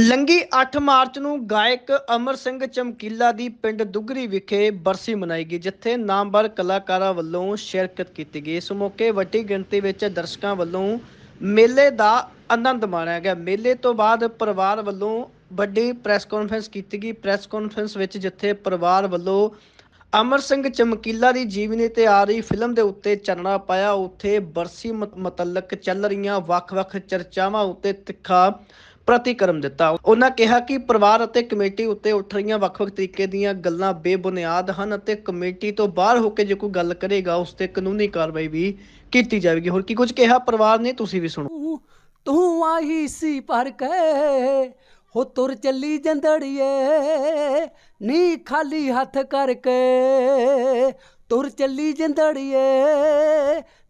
ਲੰਗੀ 8 March ਨੂੰ ਗਾਇਕ ਅਮਰ ਸਿੰਘ ਚਮਕੀਲਾ ਦੀ ਪਿੰਡ ਦੁਗਰੀ ਵਿਖੇ ਬਰਸੀ ਮਨਾਈ ਗਈ, ਜਿੱਥੇ ਨਾਮਵਰ ਕਲਾਕਾਰਾਂ ਵੱਲੋਂ ਸ਼ਿਰਕਤ ਕੀਤੀ ਗਈ। ਇਸ ਮੌਕੇ ਵੱਡੀ ਗਿਣਤੀ ਵਿੱਚ ਦਰਸ਼ਕਾਂ ਵੱਲੋਂ ਮੇਲੇ ਦਾ ਆਨੰਦ ਮਾਣਿਆ ਗਿਆ। ਮੇਲੇ ਤੋਂ ਬਾਅਦ ਪਰਿਵਾਰ ਵੱਲੋਂ ਵੱਡੀ ਪ੍ਰੈਸ ਕਾਨਫਰੰਸ ਕੀਤੀ ਗਈ। ਪ੍ਰੈਸ ਕਾਨਫਰੰਸ ਵਿੱਚ ਜਿੱਥੇ ਪਰਿਵਾਰ ਵੱਲੋਂ ਅਮਰ ਸਿੰਘ ਚਮਕੀਲਾ ਦੀ ਜੀਵਨੀ ਤੇ ਆ ਰਹੀ ਫਿਲਮ ਦੇ ਉੱਤੇ ਚਰਨਾ ਪਾਇਆ, ਉੱਥੇ ਬਰਸੀ ਮਤ- ਮੁਤਲਕ ਚੱਲ ਰਹੀਆਂ ਵੱਖ-ਵੱਖ ਚਰਚਾਵਾਂ ਉੱਤੇ ਤਿੱਖਾ ਪ੍ਰਤੀਕਰਮ ਦਿੱਤਾ। ਉਹਨਾਂ ਕਿਹਾ ਕਿ ਪਰਿਵਾਰ ਅਤੇ ਕਮੇਟੀ ਉੱਤੇ ਉੱਠ ਰਹੀਆਂ ਵੱਖ-ਵੱਖ ਤਰੀਕੇ ਦੀਆਂ ਗੱਲਾਂ ਬੇਬੁਨਿਆਦ ਹਨ ਅਤੇ ਕਮੇਟੀ ਤੋਂ ਬਾਹਰ ਹੋ ਕੇ ਜੇ ਕੋਈ ਗੱਲ ਕਰੇਗਾ, ਉਸ ਤੇ ਕਾਨੂੰਨੀ ਕਾਰਵਾਈ ਵੀ ਕੀਤੀ ਜਾਵੇਗੀ। ਹੋਰ ਕੀ ਕੁਝ ਕਿਹਾ? ਪਰਿਵਾਰ ਨੇ, ਤੁਸੀਂ ਵੀ ਸੁਣੋ। ਤੂੰ ਤੂੰ ਸੀ ਪਰ ਕੇ ਹੋ ਤੁਰ ਚੱਲੀ ਜੰਦੜੀਏ ਨੀ ਖਾਲੀ ਹੱਥ ਕਰਕੇ। ਤੁਰ ਚੱਲੀ ਜੰਦੜੀਏ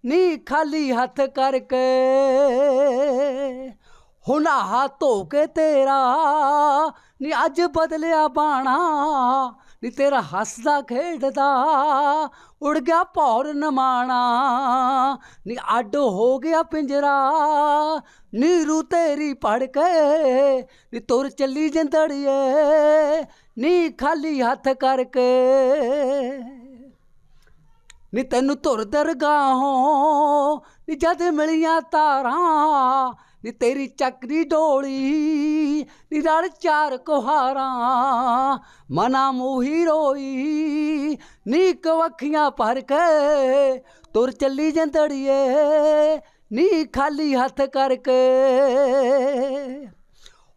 ਨੀ ਖਾਲੀ ਹੱਥ ਕਰਕੇ। ਹੁਣ ਹੱਥ ਧੋ ਕੇ ਤੇਰਾ, ਨੀ ਅੱਜ ਬਦਲਿਆ ਬਾਣਾ, ਨੀ ਤੇਰਾ ਹੱਸਦਾ ਖੇਡਦਾ, ਉੜ ਗਿਆ ਭੌਰ ਨਮਾਣਾ, ਨੀ ਅੱਡ ਹੋ ਗਿਆ ਪਿੰਜਰਾ, ਨੀਰੂ ਤੇਰੀ ਪੜ ਕੇ, ਨੀ ਤੁਰ ਚੱਲੀ ਜੰਦੜੀਏ, ਨੀ ਖਾਲੀ ਹੱਥ ਕਰਕੇ। ਨੀ ਤੈਨੂੰ ਧੁਰ ਦਰਗਾਹੋਂ, ਨੀ ਜਦ ਮਿਲੀਆਂ ਤਾਰਾਂ ਨੀ ਤੇਰੀ ਚੱਕਰੀ ਡੋਲੀ, ਨੀ ਰਲ ਚਾਰ ਕੁਹਾਰਾਂ, ਮਨਾ ਮੂਹੀ ਰੋਈ, ਨੀ ਕਵਖੀਆਂ ਭਰ ਕੇ ਤੁਰ ਚੱਲੀ ਜੰਦੜੀਏ, ਨੀ ਖਾਲੀ ਹੱਥ ਕਰਕੇ।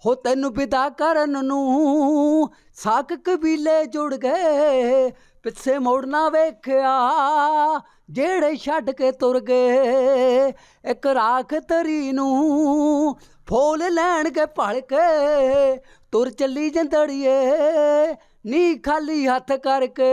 ਹੋ ਤੈਨੂੰ ਵਿਦਾ ਕਰਨ ਨੂੰ ਸਾਕ ਕਬੀਲੇ ਜੁੜ ਗਏ, ਪਿੱਛੇ ਮੋੜਨਾ ਵੇਖਿਆ ਜਿਹੜੇ ਛੱਡ ਕੇ ਤੁਰ ਗਏ, ਇੱਕ ਰਾਖ ਤਰੀ ਨੂੰ ਫੋਲ ਲੈਣ ਕੇ ਭਲ ਕੇ ਤੁਰ ਚੱਲੀ ਜੰਦੜੀਏ ਨੀ ਖਾਲੀ ਹੱਥ ਕਰਕੇ।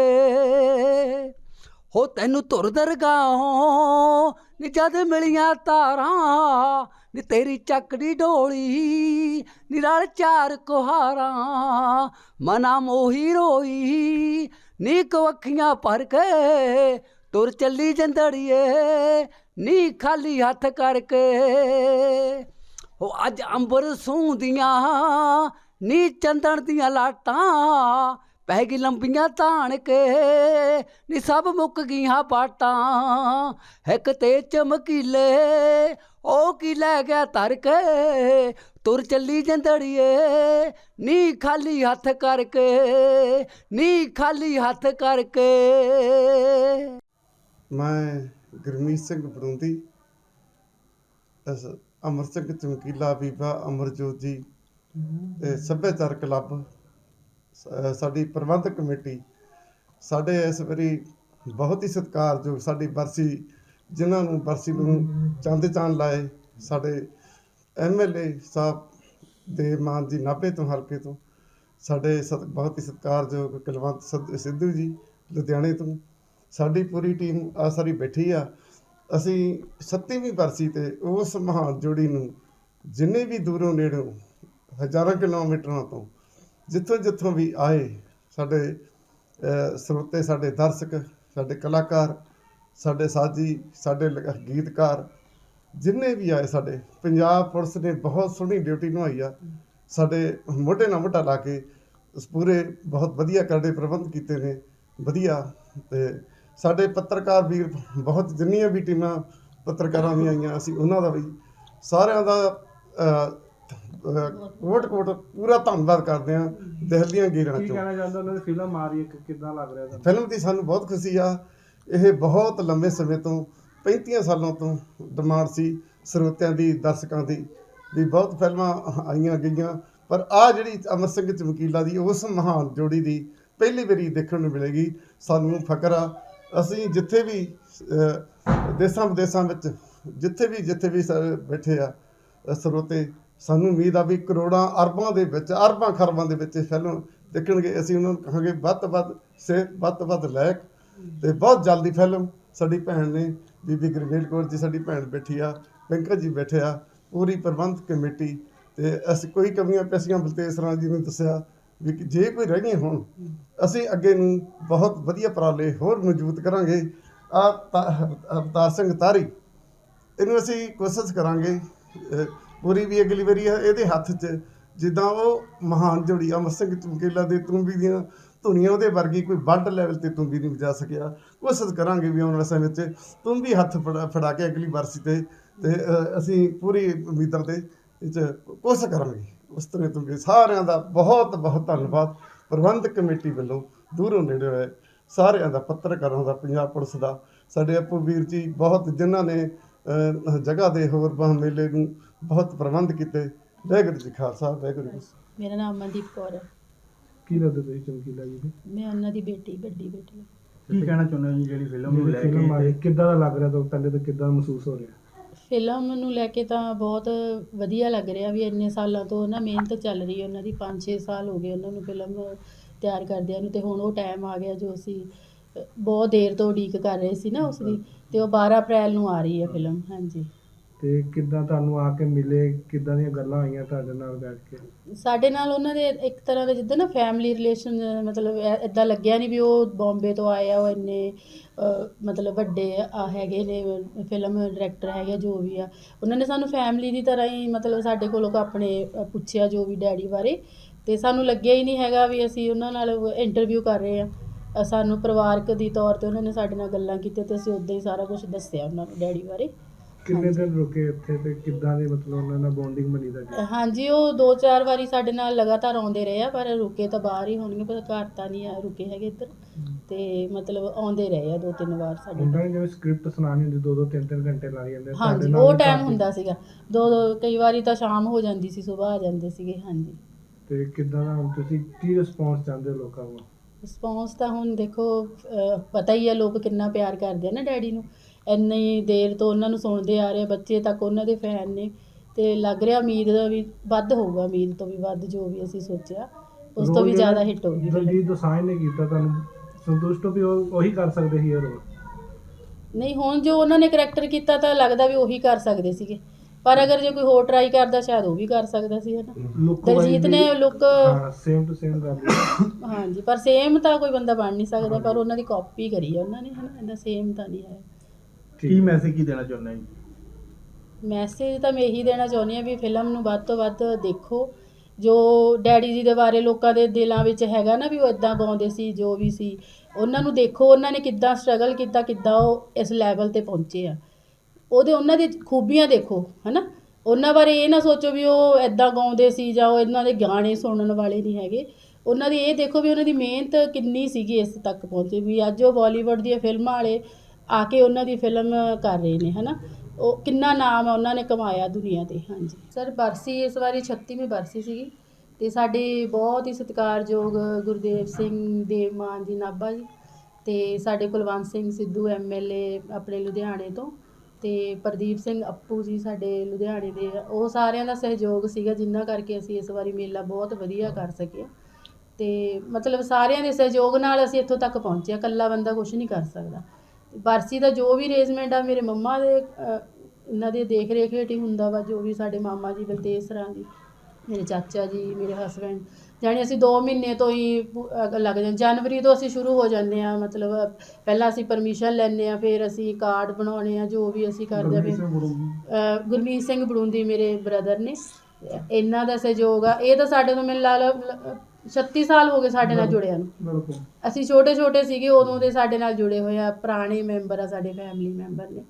ਹੋ ਤੈਨੂੰ ਧੁਰ ਦਰਗਾਹੋਂ ਨੀ ਜਦ ਮਿਲੀਆਂ ਤਾਰਾਂ, ਨੀ ਤੇਰੀ ਚੱਕੜੀ ਡੋਲੀ, ਨੀ ਰਲ ਚਾਰ ਕੁਹਾਰਾਂ, ਮਨਾ ਮੋਹੀ ਰੋਈ, ਨੀ ਕਵਖੀਆਂ ਭਰ ਕੇ ਤੁਰ ਚੱਲੀ ਜੰਦੜੀਏ ਨੀ ਖਾਲੀ ਹੱਥ ਕਰਕੇ। ਹੋ, ਅੱਜ ਅੰਬਰ ਸੂੰਦੀਆਂ ਨੀ ਚੰਦਣ ਦੀਆਂ ਲਾਟਾਂ ਪੈ ਗਈ ਲੰਬੀਆਂ ਧਾਣ ਕੇ। ਨੀ ਸਭ ਮੁੱਕ ਗਈਆਂ ਪਾਟਾਂ, ਇੱਕ ਤੇ ਚਮਕੀਲੇ, ਉਹ ਕੀ ਲੈ ਗਿਆ ਧਰ ਕੇ? ਤੁਰ ਚੱਲੀ ਜੰਦੜੀਏ ਨੀ ਖਾਲੀ ਹੱਥ ਕਰਕੇ ਨੀ ਖਾਲੀ ਹੱਥ ਕਰਕੇ। ਮੈਂ ਗੁਰਮੀਤ ਸਿੰਘ ਬਰੂੰਦੀ ਅਸ ਅਮਰ ਸਿੰਘ ਚਮਕੀਲਾ ਬੀਬਾ ਅਮਰਜੋਤ ਜੀ ਤੇ ਸੱਭਿਆਚਾਰ ਕਲੱਬ ਸਾਡੀ ਪ੍ਰਬੰਧਕ ਕਮੇਟੀ, ਸਾਡੇ ਇਸ ਵਾਰੀ ਬਹੁਤ ਹੀ ਸਤਿਕਾਰਯੋਗ ਸਾਡੀ ਬਰਸੀ, ਜਿਨ੍ਹਾਂ ਨੂੰ ਬਰਸੀ ਨੂੰ ਚੰਦ ਚਾਨ ਲਾਏ ਸਾਡੇ ਐਮਐਲਏ ਸਾਹਿਬ ਦੇ ਮਾਨ ਜੀ ਨਾਭੇ ਤੋਂ, ਹਲਕੇ ਤੋਂ, ਸਾਡੇ ਸਤ, ਬਹੁਤ ਹੀ ਸਤਿਕਾਰਯੋਗ ਕੁਲਵੰਤ ਸਿੱਧੂ ਜੀ, ਲੁਧਿਆਣੇ ਤੋਂ ਸਾਡੀ ਪੂਰੀ ਟੀਮ ਆ, ਸਾਰੀ ਬੈਠੀ ਆ। ਅਸੀਂ 37ਵੀਂ ਬਰਸੀ ਤੇ ਉਸ ਮਹਾਨ ਜੋੜੀ ਨੂੰ ਜਿੰਨੇ ਵੀ ਦੂਰੋਂ ਨੇੜੋਂ ਹਜ਼ਾਰਾਂ ਕਿਲੋਮੀਟਰਾਂ ਤੋਂ ਜਿੱਥੋਂ ਜਿੱਥੋਂ ਵੀ ਆਏ ਸਾਡੇ ਸਰੋਤੇ, ਸਾਡੇ ਦਰਸ਼ਕ, ਸਾਡੇ ਕਲਾਕਾਰ, ਸਾਡੇ ਸਾਜੀ, ਸਾਡੇ ਲ- ਗੀਤਕਾਰ, ਜਿੰਨੇ ਵੀ ਆਏ ਸਾਡੇ, ਪੰਜਾਬ ਪੁਲਿਸ ਨੇ ਬਹੁਤ ਸੋਹਣੀ ਡਿਊਟੀ ਨਿਭਾਈ ਆ। ਸਾਡੇ ਮੋਢੇ ਨਾਲ ਮੋਢਾ ਲਾ ਕੇ ਉਸ ਪੂਰੇ ਬਹੁਤ ਵਧੀਆ ਕਰਦੇ ਪ੍ਰਬੰਧ ਕੀਤੇ ਨੇ, ਵਧੀਆ ਤੇ ਸਾਡੇ ਪੱਤਰਕਾਰ ਵੀਰ ਬਹੁਤ ਜਿੰਨੀਆਂ ਵੀ ਟੀਮਾਂ ਪੱਤਰਕਾਰਾਂ ਦੀਆਂ ਆਈਆਂ ਅਸੀਂ ਉਹਨਾਂ ਦਾ ਵੀ ਸਾਰਿਆਂ ਦਾ ਕੋਟ ਕੋਟ ਪੂਰਾ ਧੰਨਵਾਦ ਕਰਦੇ ਹਾਂ ਦਿਲ ਦੀਆਂ ਗੀਰਾਂ ਕੀ ਚੋਂ। ਕਹਿਣਾ ਚਾਹੁੰਦਾ ਉਹਨਾਂ ਦੀ ਫਿਲਮ ਆ ਰਹੀ ਹੈ ਕਿ- ਕਿੱਦਾਂ ਲੱਗ ਰਿਹਾ ਤੁਹਾਨੂੰ? ਫਿਲਮ ਦੀ ਸਾਨੂੰ ਬਹੁਤ ਖੁਸ਼ੀ ਆ। ਇਹ ਬਹੁਤ ਲੰਬੇ ਸਮੇਂ ਤੋਂ 35 ਸਾਲਾਂ ਤੋਂ ਡਿਮਾਂਡ ਸੀ ਸਰੋਤਿਆਂ ਦੀ ਦਰਸ਼ਕਾਂ ਦੀ ਵੀ ਬਹੁਤ ਫਿਲਮਾਂ ਆਈਆਂ ਗਈਆਂ। ਪਰ ਆ ਜਿਹੜੀ ਅਮਰ ਸਿੰਘ ਚਮਕੀਲਾ ਦੀ ਉਸ ਮਹਾਨ ਜੋੜੀ ਦੀ ਪਹਿਲੀ ਵਾਰੀ ਦੇਖਣ ਨੂੰ ਮਿਲੇਗੀ ਸਾਨੂੰ ਫਖਰ ਆ ਅਸੀਂ ਜਿੱਥੇ ਵੀ ਦੇਸਾਂ ਵਿਦੇਸਾਂ ਵਿੱਚ, ਜਿੱਥੇ ਵੀ ਜਿੱਥੇ ਵੀ ਸਾਰੇ ਬੈਠੇ ਆ ਸਰੋਤੇ, ਸਾਨੂੰ ਉਮੀਦ ਆ ਵੀ ਕਰੋੜਾਂ ਅਰਬਾਂ ਦੇ ਵਿੱਚ, ਅਰਬਾਂ ਖਰਬਾਂ ਦੇ ਵਿੱਚ ਇਹ ਫਿਲਮ ਦੇਖਣਗੇ, ਅਸੀਂ ਉਹਨਾਂ ਨੂੰ ਕਹਾਂਗੇ ਵੱਧ ਤੋਂ ਵੱਧ ਸੇ ਵੱਧ ਤੋਂ ਵੱਧ ਲਾਇਕ ਤੇ ਬਹੁਤ ਜਲਦੀ ਫਿਲਮ ਸਾਡੀ ਭੈਣ ਨੇ, ਬੀਬੀ ਗੁਰਮੇਲ ਕੌਰ ਜੀ ਸਾਡੀ ਭੈਣ ਬੈਠੀ ਆ, ਪੰਕਜ ਜੀ ਬੈਠੇ ਆ, ਪੂਰੀ ਪ੍ਰਬੰਧ ਕਮੇਟੀ ਤੇ ਅਸੀਂ ਕੋਈ ਕਮੀਆਂ, ਪੈਸੀਆਂ ਬਲਤੇਜ ਰਾਜ ਜੀ ਨੇ ਦੱਸਿਆ ਜੇ ਕੋਈ ਰਹਿ ਗਏ ਹੋਣ, ਅਸੀਂ ਅੱਗੇ ਨੂੰ ਬਹੁਤ ਵਧੀਆ ਉਪਰਾਲੇ ਹੋਰ ਮਜ਼ਬੂਤ ਕਰਾਂਗੇ। ਆ ਅਵਤਾਰ ਸਿੰਘ ਤਾਰੀ, ਇਹਨੂੰ ਅਸੀਂ ਕੋਸ਼ਿਸ਼ ਕਰਾਂਗੇ ਪੂਰੀ ਵੀ ਅਗਲੀ ਵਾਰੀ ਇਹਦੇ ਹੱਥ 'ਚ ਜਿੱਦਾਂ ਉਹ ਮਹਾਨ ਜੋੜੀ ਅਮਰ ਸਿੰਘ ਚਮਕੀਲਾ ਦੇ ਤੁੰਬੀ ਦੀਆਂ ਧੁਨੀਆਂ ਉਹਦੇ ਵਰਗੀ ਕੋਈ ਵੱਡ ਲੈਵਲ ਤੇ ਤੁੰਬੀ ਨਹੀਂ ਵਜਾ ਸਕਿਆ। ਕੋਸ਼ਿਸ਼ ਕਰਾਂਗੇ ਵੀ ਆਉਣ ਵਾਲੇ ਸਮੇਂ 'ਚ ਤੁੰਬੀ ਹੱਥ ਫੜਾ ਫੜਾ ਕੇ ਅਗਲੀ ਵਰਸੀ ਤੇ ਤੇ ਅਸੀਂ ਪੂਰੀ ਉਮੀਦਾਂ ਤੇ ਇਹ ਕੋਸ਼ਿਸ਼ ਕਰਾਂਗੇ। ਉਸ ਤਰ੍ਹਾਂ ਤੁੰਬੀ ਸਾਰਿਆਂ ਦਾ ਬਹੁਤ ਬਹੁਤ ਧੰਨਵਾਦ। ਪ੍ਰਬੰਧਕ ਕਮੇਟੀ ਵੱਲੋਂ ਦੂਰੋਂ ਨੇੜੇ ਹੋਏ ਸਾਰਿਆਂ ਦਾ ਪੱਤਰਕਾਰਾਂ ਦਾ ਪੰਜਾਬ ਪੁਲਿਸ ਦਾ ਸਾਡੇ ਆਪੂ ਵੀਰ ਜੀ ਬਹੁਤ ਜਿਨ੍ਹਾਂ ਨੇ ਜਗ੍ਹਾ ਦੇ ਹੋਰ ਬਾਹ ਮੇਲੇ ਨੂੰ ਬਹੁਤ ਪ੍ਰਬੰਧ ਕੀਤੇ। ਵਾਹਿਗੁਰੂ ਜੀ ਖਾਲਸਾ ਵਾਹਿਗੁਰੂ ਜੀ ਕੀ। ਮੇਰਾ ਨਾਮ ਅਮਨਦੀਪ ਕੌਰ ਹੈ। ਕੀ ਲੱਗਦਾ ਤੁਸੀਂ ਚਮਕੀਲਾ ਜੀ ਦੀ? ਮੈਂ ਉਹਨਾਂ ਦੀ ਬੇਟੀ ਵੱਡੀ ਬੇਟੀ ਹਾਂ। ਕੀ ਕਹਿਣਾ ਚਾਹੁੰਦੇ ਹੋ ਜੀ ਜਿਹੜੀ ਫਿਲਮ ਨੂੰ ਲੈ ਜਿਹੜੀ ਫਿਲਮ ਆਈ ਕੇ ਕਿੱਦਾਂ ਦਾ ਲੱਗ ਰਿਹਾ ਤੁਹਾਨੂੰ? ਪਹਿਲੇ ਤਾਂ ਕਿੱਦਾਂ ਮਹਿਸੂਸ ਹੋ ਰਿਹਾ? ਫਿਲਮ ਨੂੰ ਲੈ ਕੇ ਤਾਂ ਬਹੁਤ ਵਧੀਆ ਲੱਗ ਰਿਹਾ ਵੀ ਇੰਨੇ ਸਾਲਾਂ ਤੋਂ ਨਾ ਮਿਹਨਤ ਚੱਲ ਰਹੀ ਹੈ ਉਹਨਾਂ ਦੀ 5-6 ਸਾਲ ਹੋ ਗਏ ਉਹਨਾਂ ਨੂੰ ਫਿਲਮ ਤਿਆਰ ਕਰਦਿਆਂ ਨੂੰ ਤੇ ਹੁਣ ਉਹ ਟਾਈਮ ਆ ਗਿਆ ਜੋ ਅਸੀਂ ਬਹੁਤ ਦੇਰ ਤੋਂ ਉਡੀਕ ਕਰ ਰਹੇ ਸੀ ਨਾ ਉਸ ਦੀ ਤੇ ਉਹ 12 ਅਪ੍ਰੈਲ ਨੂੰ ਆ ਰਹੀ ਹੈ ਫਿਲਮ ਹਾਂਜੀ। ਤੇ ਕਿੱਦਾਂ ਤੁਹਾਨੂੰ ਆ ਕੇ ਮਿਲੇ? ਕਿੱਦਾਂ ਦੀਆਂ ਗੱਲਾਂ ਹੋਈਆਂ ਤੁਹਾਡੇ ਨਾਲ ਬੈਠ ਕੇ? ਸਾਡੇ ਨਾਲ ਉਹਨਾਂ ਦੇ ਇੱਕ ਤਰ੍ਹਾਂ ਦੇ ਜਿੱਦਾਂ ਨਾ ਫੈਮਿਲੀ ਰਿਲੇਸ਼ਨ ਮਤਲਬ ਇਦਾਂ ਲੱਗਿਆ ਨਹੀਂ ਵੀ ਉਹ ਬੰਬੇ ਤੋਂ ਆਏ ਆ ਉਹ ਇੰਨੇ ਮਤਲਬ ਵੱਡੇ ਆ ਹੈਗੇ ਨੇ ਫਿਲਮ ਡਾਇਰੈਕਟਰ ਹੈਗੇ ਆ, ਜੋ ਵੀ ਆ। ਉਹਨਾਂ ਨੇ ਸਾਨੂੰ ਫੈਮਿਲੀ ਦੀ ਤਰ੍ਹਾਂ ਹੀ ਮਤਲਬ ਸਾਡੇ ਕੋਲੋਂ ਆਪਣੇ ਪੁੱਛਿਆ ਜੋ ਵੀ ਡੈਡੀ ਬਾਰੇ। ਤੇ ਸਾਨੂੰ ਲੱਗਿਆ ਹੀ ਨਹੀਂ ਹੈਗਾ ਵੀ ਅਸੀਂ ਉਹਨਾਂ ਨਾਲ ਇੰਟਰਵਿਊ ਕਰ ਰਹੇ ਆ। ਸਾਨੂੰ ਪਰਿਵਾਰਕ ਦੀ ਤੌਰ ਤੇ ਉਹਨਾਂ ਨੇ ਸਾਡੇ ਨਾਲ ਗੱਲਾਂ ਕੀਤੀਆਂ ਤੇ ਅਸੀਂ ਉਦਾਂ ਹੀ ਸਾਰਾ ਕੁਝ ਦੱਸਿਆ ਉਹਨਾਂ ਨੂੰ ਡੈਡੀ ਬਾਰੇ। ਕਿੰਨੇ ਦਿਨ ਰੁਕੇ ਇੱਥੇ ਤੇ ਕਿੱਦਾਂ ਦੀ ਮਤਲਬ ਉਹਨਾਂ ਨਾਲ ਬੌਂਡਿੰਗ ਬਣੀ ਤੁਹਾਡੀ? ਹਾਂਜੀ ਉਹ ਦੋ ਚਾਰ ਵਾਰੀ ਸਾਡੇ ਨਾਲ ਲਗਾਤਾਰ ਆਉਂਦੇ ਰਹੇ ਆ ਪਰ ਰੁਕੇ ਤਾਂ ਬਾਹਰ ਹੀ ਹੋਣਗੇ ਪਰ ਘਰ ਤਾਂ ਨਹੀਂ ਆ ਰੁਕੇ ਹੈਗੇ ਇੱਧਰ। ਤੇ ਮਤਲਬ ਆਉਂਦੇ ਰਹੇ ਆ ਦੋ ਤਿੰਨ ਵਾਰ ਸਾਡੇ ਨਹੀਂ ਜਿਵੇਂ ਸਕ੍ਰਿਪਟ ਸੁਣਾਣੀ ਹੁੰਦੀ ਦੋ ਦੋ ਤਿੰਨ ਤਿੰਨ ਘੰਟੇ ਲੱਗ ਜਾਂਦੇ ਤੁਹਾਡੇ ਹਾਂਜੀ ਨਾਲ ਉਹ ਵੀ ਟਾਈਮ ਕਾਫੀ- ਹੁੰਦਾ ਸੀਗਾ। ਦੋ ਦੋ ਕਈ ਵਾਰੀ ਤਾਂ ਸ਼ਾਮ ਹੋ ਜਾਂਦੀ ਸੀ ਸਵੇਰ ਆ ਜਾਂਦੇ ਸੀਗੇ ਹਾਂਜੀ। ਤੇ ਕਿੱਦਾਂ ਦਾ ਹੁਣ ਤੁਸੀਂ ਕੀ ਰਿਸਪੌਂਸ ਚਾਹੁੰਦੇ ਹੋ ਲੋਕਾਂ ਨੂੰ? ਰਿਸਪੌਂਸ ਤਾਂ ਹੁਣ ਦੇਖੋ ਅਹ, ਪਤਾ ਹੀ ਆ ਲੋਕ ਕਿੰਨਾ ਪਿਆਰ ਕਰਦੇ ਆ ਨਾ ਡੈਡੀ ਨੂੰ। ਇੰਨੀ ਦੇਰ ਤੋਂ ਉਹਨਾਂ ਨੂੰ ਸੁਣਦੇ ਆ ਰਹੇ ਬੱਚੇ ਤੱਕ ਉਹਨਾਂ ਦੇ ਫੈਨ ਨੇ ਤੇ ਲੱਗ ਰਿਹਾ ਉਮੀਦ ਦਾ ਵੀ ਵੱਧ ਹੋਊਗਾ ਉਮੀਦ ਤੋਂ ਵੀ ਵੱਧ ਜੋ ਵੀ ਅਸੀਂ ਸੋਚਿਆ ਉਸ ਤੋਂ ਵੀ ਜ਼ਿਆਦਾ ਹਿੱਟ ਹੋਊਗੀ film। ਦਲਜੀਤ ਦੋਸਾਂਝ ਨੇ ਕੀਤਾ ਤੁਹਾਨੂੰ ਸੰਤੁਸ਼ਟ ਹੋ ਵੀ ਉਹ ਉਹੀ ਕਰ ਸਕਦੇ ਸੀ ਇਹ ਰੋਲ? ਨਹੀਂ ਹੁਣ ਜੋ ਉਹਨਾਂ ਨੇ ਕਰੈਕਟਰ ਕੀਤਾ ਤਾਂ ਲੱਗਦਾ ਵੀ ਉਹੀ ਕਰ ਸਕਦੇ ਸੀਗੇ ਪਰ ਅਗਰ ਜੇ ਕੋਈ ਹੋਰ ਟਰਾਈ ਕਰਦਾ ਸ਼ਾਇਦ ਉਹ ਵੀ ਕਰ ਸਕਦਾ ਸੀ ਹਨਾ? ਲੁੱਕ ਦਲਜੀਤ ਨੇ ਲੁੱਕ ਹਾਂ ਸੇਮ ਟੂ ਸੇਮ ਕਰ ਲਿਆ। ਹਾਂਜੀ ਪਰ ਸੇਮ ਤਾਂ ਕੋਈ ਬੰਦਾ ਬਣ ਨਹੀਂ ਸਕਦਾ ਪਰ ਉਹਨਾਂ ਦੀ ਕਾਪੀ ਕਰੀ ਆ ਉਹਨਾਂ ਨੇ ਹਨਾ? ਇਹਦਾ ਸੇਮ ਤਾਂ ਨਹੀਂ ਹੈ। ਕੀ ਮੈਸੇਜ ਕੀ ਦੇਣਾ ਚਾਹੁੰਦੇ ਹੋ ਜੀ? ਮੈਸੇਜ ਤਾਂ ਮੈਂ ਇਹੀ ਦੇਣਾ ਚਾਹੁੰਦੀ ਹਾਂ ਵੀ ਫਿਲਮ ਨੂੰ ਵੱਧ ਤੋਂ ਵੱਧ ਦੇਖੋ। ਜੋ ਡੈਡੀ ਜੀ ਦੇ ਬਾਰੇ ਲੋਕਾਂ ਦੇ ਦਿਲਾਂ ਵਿੱਚ ਹੈਗਾ ਨਾ ਵੀ ਉਹ ਇਦਾਂ ਗਾਉਂਦੇ ਸੀ ਜੋ ਵੀ ਸੀ ਉਹਨਾਂ ਨੂੰ ਦੇਖੋ ਉਹਨਾਂ ਨੇ ਕਿੱਦਾਂ ਸਟਰਗਲ ਕੀਤਾ ਕਿੱਦਾਂ ਉਹ ਇਸ ਲੈਵਲ ਤੇ ਪਹੁੰਚੇ ਆ। ਉਹਦੇ ਉਹਨਾਂ ਦੀ ਖੂਬੀਆਂ ਦੇਖੋ ਹਨਾ? ਉਹਨਾਂ ਬਾਰੇ ਇਹ ਨਾ ਸੋਚੋ ਵੀ ਉਹ ਇਦਾਂ ਗਾਉਂਦੇ ਸੀ ਜਾਂ ਉਹ ਇਹਨਾਂ ਦੇ ਗਾਣੇ ਸੁਣਨ ਵਾਲੇ ਨਹੀਂ ਹੈਗੇ। ਉਹਨਾਂ ਦੀ ਇਹ ਦੇਖੋ ਵੀ ਉਹਨਾਂ ਦੀ ਮਿਹਨਤ ਕਿੰਨੀ ਸੀਗੀ ਇਸ ਤੱਕ ਪਹੁੰਚੇ ਵੀ ਅੱਜ ਉਹ ਬਾਲੀਵੁੱਡ ਦੀਆਂ ਫਿਲਮਾਂ ਵਾਲੇ ਆ ਕੇ ਉਹਨਾਂ ਦੀ ਫਿਲਮ ਕਰ ਰਹੇ ਨੇ, ਹਨਾ? ਉਹ ਕਿੰਨਾ ਨਾਮ ਉਹਨਾਂ ਨੇ ਕਮਾਇਆ ਦੁਨੀਆ ਤੇ, ਹਾਂਜੀ। ਸਰ, ਬਰਸੀ, ਇਸ ਵਾਰੀ 36ਵੀਂ ਬਰਸੀ ਸੀਗੀ ਤੇ ਸਾਡੇ ਬਹੁਤ ਹੀ ਸਤਿਕਾਰਯੋਗ ਗੁਰਦੇਵ ਸਿੰਘ ਦੇਵ ਮਾਨ ਜੀ, ਨਾਭਾ ਜੀ ਤੇ ਸਾਡੇ ਕੁਲਵੰਤ ਸਿੰਘ ਸਿੱਧੂ ਐਮਐਲਏ ਆਪਣੇ ਲੁਧਿਆਣੇ ਤੋਂ ਤੇ ਪ੍ਰਦੀਪ ਸਿੰਘ ਅੱਪੂ ਜੀ ਸਾਡੇ ਲੁਧਿਆਣੇ ਦੇ ਉਹ ਸਾਰਿਆਂ ਦਾ ਸਹਿਯੋਗ ਸੀਗਾ, ਜਿੰਨਾ ਕਰਕੇ ਅਸੀਂ ਇਸ ਵਾਰੀ ਮੇਲਾ ਬਹੁਤ ਵਧੀਆ ਕਰ ਸਕੇ ਤੇ ਮਤਲਬ ਸਾਰਿਆਂ ਦੇ ਸਹਿਯੋਗ ਨਾਲ ਅਸੀਂ ਇੱਥੋਂ ਤੱਕ ਪਹੁੰਚੇ ਇਕੱਲਾ ਬੰਦਾ ਕੁਝ ਨਹੀਂ ਕਰ ਸਕਦਾ। ਬਰਸੀ ਦਾ ਜੋ ਵੀ ਅਰੇਂਜਮੈਂਟ ਆ ਮੇਰੇ ਮੰਮਾ ਦੇ ਅ, ਇਹਨਾਂ ਦੇ ਦੇਖ ਰੇਖ ਹੇਠ ਹੀ ਹੁੰਦਾ ਵਾ ਜੋ ਵੀ ਸਾਡੇ ਮਾਮਾ ਜੀ ਬਲਤੇਜ ਸਰਾਂ ਜੀ ਮੇਰੇ ਚਾਚਾ ਜੀ ਮੇਰੇ ਹਸਬੈਂਡ ਜਾਣੀ ਅਸੀਂ 2 ਮਹੀਨੇ ਤੋਂ ਹੀ ਪੁ- ਅ, ਲੱਗ ਜਾਂਦੇ ਜਨਵਰੀ ਤੋਂ ਅਸੀਂ ਸ਼ੁਰੂ ਹੋ ਜਾਂਦੇ ਆ ਮਤਲਬ ਪਹਿਲਾਂ ਅਸੀਂ ਪਰਮਿਸ਼ਨ ਲੈਂਦੇ ਆ ਫਿਰ ਅਸੀਂ ਕਾਰਡ ਬਣਾਉਣੇ ਆ ਜੋ ਵੀ ਅਸੀਂ ਕਰਦੇ ਆ ਫਿਰ ਅ, ਗੁਰਮੀਤ ਸਿੰਘ ਬੜੂੰਦੀ ਮੇਰੇ ਬ੍ਰਦਰ ਨੇ। ਇਹਨਾਂ ਦਾ ਸਹਿਯੋਗ ਆ। ਇਹ ਤਾਂ ਸਾਡੇ ਤੋਂ ਮੈਨੂੰ ਲਾ ਲਓ ਲ- 36 ਸਾਲ ਹੋ ਗਏ ਸਾਡੇ ਨਾਲ ਜੁੜਿਆਂ ਨੂੰ। ਬਿਲਕੁਲ। ਅਸੀਂ ਛੋਟੇ ਛੋਟੇ ਸੀਗੇ ਉਦੋਂ ਦੇ ਸਾਡੇ ਨਾਲ ਜੁੜੇ ਹੋਏ ਆ ਪੁਰਾਣੇ ਮੈਂਬਰ ਆ ਸਾਡੇ ਫੈਮਿਲੀ ਮੈਂਬਰ ਨੇ।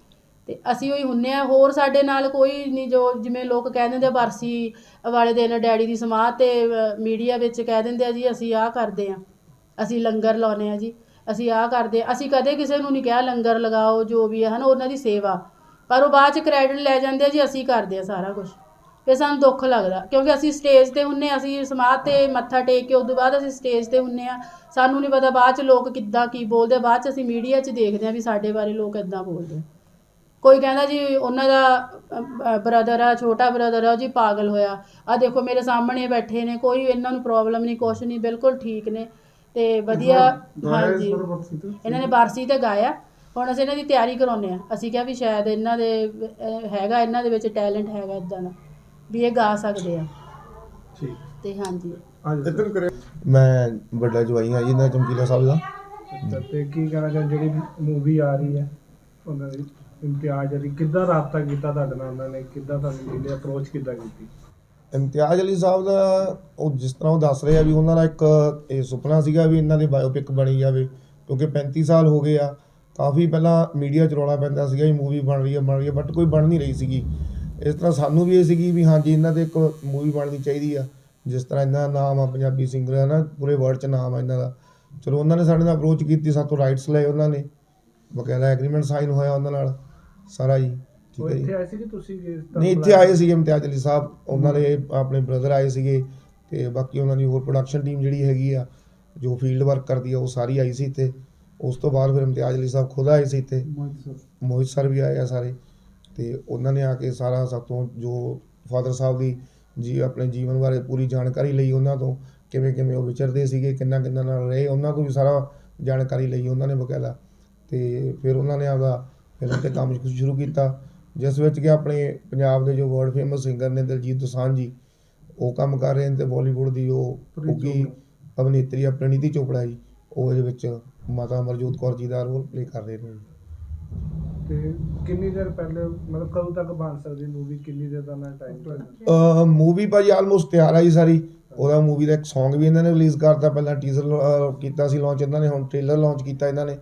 ਤੇ ਅਸੀਂ ਉਹੀ ਹੁੰਨੇ ਆ ਹੋਰ ਸਾਡੇ ਨਾਲ ਕੋਈ ਨਹੀਂ ਜੋ ਜਿਵੇਂ ਲੋਕ ਕਹਿ ਦਿੰਦੇ ਆ ਬਰਸੀ ਵਾਲੇ ਦਿਨ ਡੈਡੀ ਦੀ ਸਮਾਧ ਤੇ ਮੀਡੀਆ ਵਿੱਚ ਕਹਿ ਦਿੰਦੇ ਆ ਜੀ ਅਸੀਂ ਆਹ ਕਰਦੇ ਆ। ਅਸੀਂ ਲੰਗਰ ਲਾਉਨੇ ਆ ਜੀ ਅਸੀਂ ਆਹ ਕਰਦੇ ਆ। ਅਸੀਂ ਕਦੇ ਕਿਸੇ ਨੂੰ ਨਹੀਂ ਕਿਹਾ ਲੰਗਰ ਲਗਾਓ ਜੋ ਵੀ ਹੈ ਹਨਾ ਉਹਨਾਂ ਦੀ ਸੇਵਾ। ਪਰ ਉਹ ਬਾਅਦ ਚ ਕ੍ਰੈਡਿਟ ਲੈ ਜਾਂਦੇ ਆ ਜੀ ਅਸੀਂ ਕਰਦੇ ਆ ਸਾਰਾ ਕੁਝ ਫਿਰ ਸਾਨੂੰ ਦੁੱਖ ਲੱਗਦਾ ਕਿਉਂਕਿ ਅਸੀਂ ਸਟੇਜ ਤੇ ਹੁੰਨੇ ਆ, ਅਸੀਂ ਸਮਾਧ ਤੇ ਮੱਥਾ ਟੇਕ ਕੇ ਉਸ ਤੋਂ ਬਾਅਦ ਅਸੀਂ ਸਟੇਜ ਤੇ ਹੁੰਨੇ ਆ ਸਾਨੂੰ ਨਹੀਂ ਪਤਾ ਬਾਅਦ ਚ ਲੋਕ ਕਿੱਦਾਂ ਕੀ ਬੋਲਦੇ ਆ, ਬਾਅਦ ਚ ਅਸੀਂ ਮੀਡੀਆ 'ਚ ਦੇਖਦੇ ਆ ਵੀ ਸਾਡੇ ਬਾਰੇ ਲੋਕ ਇਦਾਂ ਬੋਲਦੇ ਆ। ਕੋਈ ਕਹਿੰਦਾ ਜੀ ਉਹਨਾਂ ਦਾ ਬ੍ਰਦਰ ਆ ਛੋਟਾ ਬ੍ਰਦਰ ਆ ਉਹ ਜੀ ਪਾਗਲ ਹੋਇਆ। ਆ ਦੇਖੋ ਮੇਰੇ ਸਾਹਮਣੇ ਬੈਠੇ ਨੇ ਕੋਈ ਇਹਨਾਂ ਨੂੰ ਪ੍ਰੋਬਲਮ ਨਹੀਂ ਕੁਛ ਨਹੀਂ ਬਿਲਕੁਲ ਠੀਕ ਨੇ। ਤੇ ਵਧੀਆ ਹਾਂਜੀ। ਇਹਨਾਂ ਨੇ ਬਾਰਸੀ ਤੇ ਗਾਇਆ। ਹੁਣ ਅਸੀਂ ਇਹਨਾਂ ਦੀ ਤਿਆਰੀ ਕਰਾਉਂਦੇ ਆ ਅਸੀਂ ਕਿਹਾ ਵੀ ਸ਼ਾਇਦ ਇਹਨਾਂ ਦੇ ਅਹ, ਹੈਗਾ ਇਹਨਾਂ ਦੇ ਵਿੱਚ ਟੈਲੈਂਟ ਹੈਗਾ ਇਦਾਂ ਦਾ। ਵੀ ਇਹ ਗਾ ਸਕਦੇ ਆ। ਠੀਕ। ਤੇ ਹਾਂਜੀ। ਅੱਜ ਇੱਧਰ ਕਰੇ ਮੈਂ ਵੱਡਾ ਜਵਾਈ ਹਾਂ ਜੀ ਇਹਨਾਂ ਚਮਕੀਲਾ ਸਾਹਿਬ ਦਾ। ਤੇ ਕੀ ਕਹਿਣਾ ਚਾਹੁੰਦੇ ਜਿਹੜੀ ਮੂਵੀ ਆ ਰਹੀ ਹੈ ਉਹਨਾਂ ਦੀ ਇਮਤਿਆਜ਼ ਅਲੀ ਕਿੱਦਾਂ ਰਾਬਤਾ ਕੀਤਾ ਤੁਹਾਡੇ ਨਾਲ ਉਹਨਾਂ ਨੇ? ਕਿੱਦਾਂ ਤੁਹਾਨੂੰ ਮਿਲੇ ਅਪਰੋਚ ਕਿੱਦਾਂ ਕੀਤੀ? ਇਮਤਿਆਜ਼ ਅਲੀ ਸਾਹਿਬ ਦਾ ਉਹ ਜਿਸ ਤਰ੍ਹਾਂ ਉਹ ਦੱਸ ਰਹੇ ਆ ਵੀ ਉਹਨਾਂ ਦਾ ਇੱਕ ਇਹ ਸੁਪਨਾ ਸੀਗਾ ਵੀ ਇਹਨਾਂ ਦੀ ਬਾਇਓਪਿਕ ਬਣੀ ਜਾਵੇ ਕਿਉਂਕਿ 35 ਸਾਲ ਹੋ ਗਏ ਆ। ਕਾਫੀ ਪਹਿਲਾਂ ਮੀਡੀਆ 'ਚ ਰੌਲਾ ਪੈਂਦਾ ਸੀਗਾ ਵੀ ਮੂਵੀ ਬਣ ਰਹੀ ਹੈ ਬਣ ਰਹੀ ਹੈ ਬਟ ਕੋਈ ਬਣ ਨਹੀਂ ਰਹੀ ਸੀਗੀ। ਇਸ ਤਰ੍ਹਾਂ ਸਾਨੂੰ ਵੀ ਇਹ ਸੀਗੀ ਵੀ ਹਾਂਜੀ ਇਹਨਾਂ ਦੇ ਇੱਕ ਮੂਵੀ ਬਣਨੀ ਚਾਹੀਦੀ ਆ ਜਿਸ ਤਰ੍ਹਾਂ ਇਹਨਾਂ ਦਾ ਨਾਮ ਆ ਪੰਜਾਬੀ ਸਿੰਗਰ ਹੈ ਨਾ ਪੂਰੇ ਵਰਲਡ 'ਚ ਨਾਮ ਆ ਇਹਨਾਂ ਦਾ। ਚਲੋ ਉਹਨਾਂ ਨੇ ਸਾਡੇ ਨਾਲ ਅਪਰੋਚ ਕੀਤੀ ਸਾਤੋਂ ਰਾਈਟਸ ਲਏ ਉਹਨਾਂ ਨੇ। ਬਕਾਇਦਾ ਐਗਰੀਮੈਂਟ ਸਾਈਨ ਹੋਇਆ ਉਹਨਾਂ ਨਾਲ ਸਾਰਾ ਜੀ ਠੀਕ ਹੈ ਇੱਥੇ ਆਏ ਸੀ ਕਿ ਤੁਸੀਂ ਨਹੀਂ ਇੱਥੇ ਆਏ ਸੀਗੇ ਇਮਤਿਆਜ਼ ਅਲੀ ਸਾਹਿਬ ਉਹਨਾਂ ਦੇ ਆਪਣੇ ਬ੍ਰਦਰ ਆਏ ਸੀਗੇ ਤੇ ਬਾਕੀ ਉਹਨਾਂ ਦੀ ਹੋਰ ਪ੍ਰੋਡਕਸ਼ਨ ਟੀਮ ਜਿਹੜੀ ਹੈਗੀ ਆ ਜੋ ਫੀਲਡ ਵਰਕ ਕਰਦੀ ਆ ਉਹ ਸਾਰੀ ਆਈ ਸੀ ਇੱਥੇ। ਉਸ ਤੋਂ ਬਾਅਦ ਫਿਰ ਇਮਤਿਆਜ਼ ਅਲੀ ਸਾਹਿਬ ਖੁਦ ਆਏ ਸੀ ਇੱਥੇ। ਮੋਹਿਤ ਸਰ ਵੀ ਆਏ ਆ ਸਾਰੇ। ਤੇ ਉਹਨਾਂ ਨੇ ਆ ਕੇ ਸਾਰਾ ਸਭ ਤੋਂ ਜੋ ਫਾਦਰ ਸਾਹਿਬ ਦੀ ਜੀ ਆਪਣੇ ਜੀਵਨ ਬਾਰੇ ਪੂਰੀ ਜਾਣਕਾਰੀ ਲਈ ਉਹਨਾਂ ਤੋਂ ਕਿਵੇਂ ਕਿਵੇਂ ਉਹ ਵਿਚਰਦੇ ਸੀਗੇ ਕਿੰਨਾ ਕਿੰਨਾ ਨਾਲ ਰਹੇ ਉਹਨਾਂ ਤੋਂ ਵੀ ਸਾਰਾ ਜਾਣਕਾਰੀ ਲਈ ਉਹਨਾਂ ਨੇ ਬਕਾਇਦਾ। ਤੇ ਫਿਰ ਉਹਨਾਂ ਨੇ ਆਪਦਾ ਫਿਲਮ ਤੇ ਕੰਮ ਸ਼ੁਰੂ ਕੀਤਾ ਜਿਸ ਵਿੱਚ ਕਿ ਆਪਣੇ ਪੰਜਾਬ ਦੇ ਜੋ ਵਰਲਡ ਫੇਮਸ ਸਿੰਗਰ ਨੇ ਦਿਲਜੀਤ ਦੋਸਾਂਝ ਜੀ ਉਹ ਕੰਮ ਕਰ ਰਹੇ ਨੇ ਤੇ ਬਾਲੀਵੁੱਡ ਦੀ ਉਹ ਉੱਗੀ ਅਭਿਨੇਤਰੀ ਆ ਪ੍ਰਨੀਤੀ ਚੋਪੜਾ ਜੀ ਉਹ ਇਹਦੇ ਵਿੱਚ ਮਾਤਾ ਅਮਰਜੋਤ ਕੌਰ ਜੀ ਦਾ ਰੋਲ ਪਲੇ ਕਰ ਰਹੇ ਨੇ ਤੇ ਕਿੰਨੀ ਦੇਰ ਪਹਿਲੇ ਮਤਲਬ ਕਦੋਂ ਤੱਕ ਬਣ ਸਕਦੀ ਮੂਵੀ ਕਿੰਨੀ ਦੇਰ ਦਾ ਮੈਂ ਟਾਈਮ ਮੂਵੀ ਭਾਜੀ ਆਲਮੋਸਟ ਤਿਆਰ ਆ ਜੀ ਸਾਰੀ। ਉਹਦਾ ਮੂਵੀ ਦਾ ਇੱਕ Song ਵੀ ਇਹਨਾਂ ਨੇ ਰਿਲੀਜ਼ ਕਰਤਾ। ਪਹਿਲਾਂ ਟੀਜ਼ਰ ਕੀਤਾ ਸੀ ਲਾਂਚ ਇਹਨਾਂ ਨੇ ਹੁਣ ਟ੍ਰੇਲਰ ਲਾਂਚ ਕੀਤਾ ਇਹਨਾਂ ਨੇ।